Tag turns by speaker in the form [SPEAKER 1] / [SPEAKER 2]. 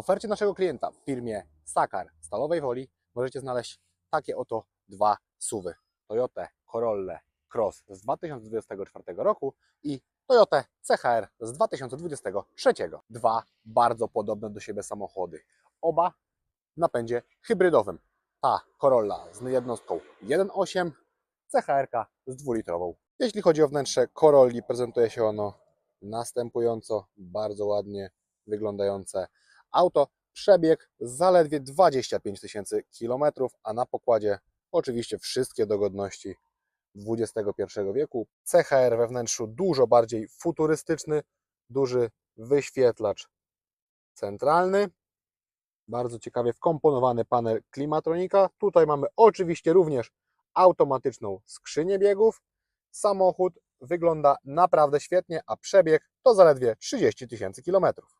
[SPEAKER 1] ofercie naszego klienta w firmie Sakar Stalowej Woli możecie znaleźć takie oto dwa suwy. Toyota Corolla Cross z 2024 roku i Toyota CHR z 2023. Dwa bardzo podobne do siebie samochody. Oba w napędzie hybrydowym. Ta Corolla z jednostką 1.8, CHR z dwulitrową. Jeśli chodzi o wnętrze Corolli, prezentuje się ono następująco, bardzo ładnie wyglądające auto. Przebieg zaledwie 25 tysięcy kilometrów, a na pokładzie oczywiście wszystkie dogodności XXI wieku. CHR we wnętrzu dużo bardziej futurystyczny, duży wyświetlacz centralny, bardzo ciekawie wkomponowany panel klimatronika. Tutaj mamy oczywiście również automatyczną skrzynię biegów. Samochód wygląda naprawdę świetnie, a przebieg to zaledwie 30 tysięcy kilometrów.